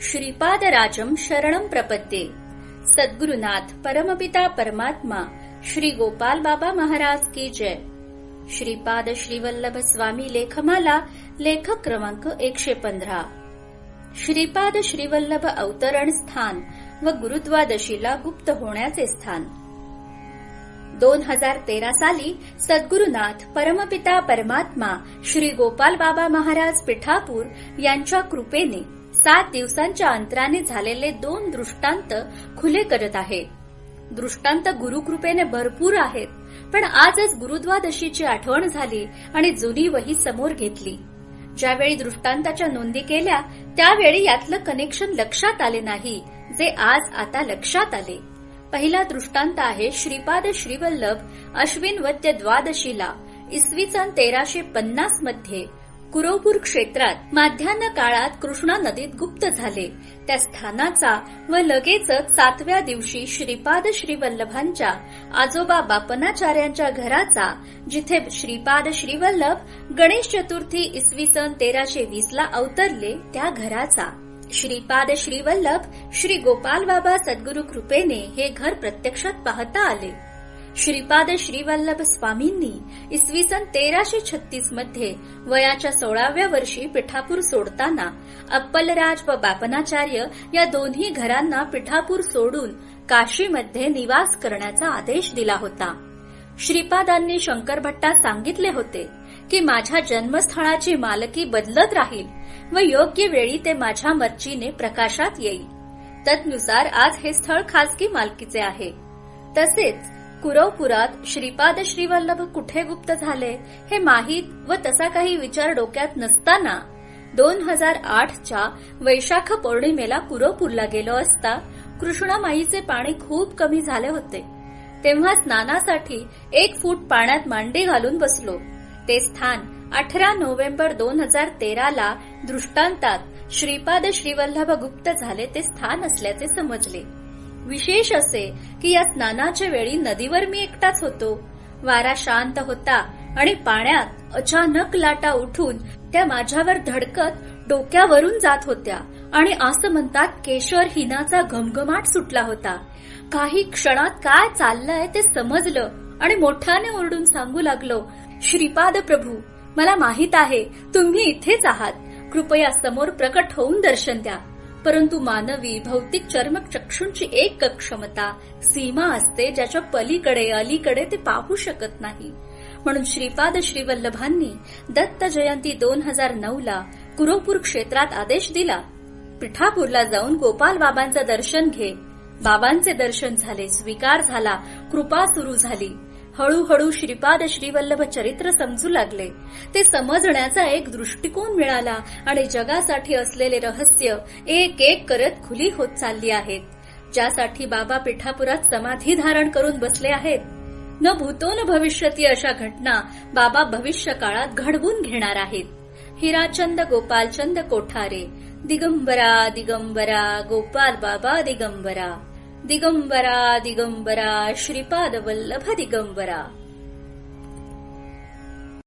श्रीपादराजम शरणम प्रपद्ये। सद्गुरुनाथ परमपिता परमात्मा श्री गोपाल बाबा महाराज की जय। श्रीपाद श्रीवल्लभ स्वामी लेखमाला लेखक क्रमांक एकशे पंधरा। श्रीपाद श्रीवल्लभ अवतरण स्थान व गुरुद्वादशीला गुप्त होण्याचे स्थान। दोन हजार तेरा साली सद्गुरुनाथ परमपिता परमात्मा श्री गोपाल बाबा महाराज पिठापूर यांच्या कृपेने सात दिवसांच्या अंतराने झालेले दोन दृष्टांत खुले करत आहे दृष्टांत गुरुकृपेने भरपूर आहेत पण आजच गुरुद्वादशीची आठवण झाली आणि जुनी वही समोर घेतली. ज्यावेळी दृष्टांताच्या नोंदी केल्या त्यावेळी यातलं कनेक्शन लक्षात आले नाही जे आज आता लक्षात आले. पहिला दृष्टांत आहे श्रीपाद श्रीवल्लभ अश्विन वद्य द्वादशीला इसवी सन तेराशे पन्नासमध्ये. कुरवपूर क्षेत्रात माध्यान्ह काळात कृष्णा नदीत गुप्त झाले. त्या स्थानाचा व लगेचच सातव्या दिवशी श्रीपाद श्रीवल्लभांच्या आजोबा बापनाचार्यांच्या घराचा जिथे श्रीपाद श्रीवल्लभ गणेश चतुर्थी इसवी सन तेराशे वीसला अवतरले त्या घराचा. श्रीपाद श्रीवल्लभ श्री गोपाल बाबा सद्गुरु कृपेने हे घर प्रत्यक्षात पाहता आले. श्रीपाद श्रीवल्लभ स्वामींनी इसवी सन तेराशे छत्तीसमध्ये वयाच्या सोळाव्या वर्षी पिठापूर सोडताना अप्पलराज व बापनाचार्य या दोन्ही घरांना पिठापूर सोडून काशीमध्ये निवास करण्याचा आदेश दिला होता. श्रीपादांनी शंकरभट्टा सांगितले होते की माझ्या जन्मस्थळाची मालकी बदलत राहील व योग्य वेळी ते माझ्या मर्जीने प्रकाशात येईल. तत्नुसार आज हे स्थळ खासगी मालकीचे आहे. तसेच कुरवपुरात श्रीपाद श्रीवल्लभ कुठे गुप्त झाले हे माहीत व तसा काही विचार डोक्यात नसताना दोन हजार आठच्या वैशाख पौर्णिमेला कुरवपूरला गेलो असता कृष्णामाईचे पाणी खूप कमी झाले होते. तेव्हा स्नानासाठी एक फूट पाण्यात मांडी घालून बसलो. ते स्थान अठरा नोव्हेंबर दोन हजार तेराला दृष्टांतात श्रीपाद श्रीवल्लभ गुप्त झाले ते स्थान असल्याचे समजले. विशेष असे की या स्नानाच्या वेळी नदीवर मी एकटाच होतो. वारा शांत होता आणि पाण्यात अचानक लाटा उठून त्या माझ्यावर धडकत डोक्यावरून जात होत्या आणि असं म्हणतात केशर हिनाचा घमघमाट सुटला होता. काही क्षणात काय चाललंय ते समजलं आणि मोठ्याने ओरडून सांगू लागलो श्रीपाद प्रभू मला माहीत आहे तुम्ही इथेच आहात. कृपया समोर प्रकट होऊन दर्शन द्या. परंतु मानवी भौतिक चर्मक चक्षूंची एक क्षमता सीमा असते ज्याच्या पलीकडे अलीकडे ते पाहू शकत नाही. म्हणून श्रीपाद श्रीवल्लभांनी दत्त जयंती दोन हजार नऊ ला कुरोपूर क्षेत्रात आदेश दिला. पिठापूरला जाऊन गोपाल बाबांचं दर्शन घे. बाबांचे दर्शन झाले स्वीकार झाला कृपा सुरू झाली. हळूहळू श्रीपाद श्रीवल्लभ चरित्र समजू लागले. ते समजण्याचा एक दृष्टिकोन मिळाला आणि जगासाठी असलेले रहस्य एक एक करत खुली होत चालली आहेत. ज्यासाठी बाबा पिठापुरात समाधी धारण करून बसले आहेत. न भूतो न भविष्यती अशा घटना बाबा भविष्य काळात घडवून घेणार आहेत. हिराचंद गोपालचंद कोठारे. दिगंबरा दिगंबरा. गोपाल बाबा दिगंबरा. दिगम्बरा दिगम्बरा श्रीपादवल्लभ दिगम्बरा।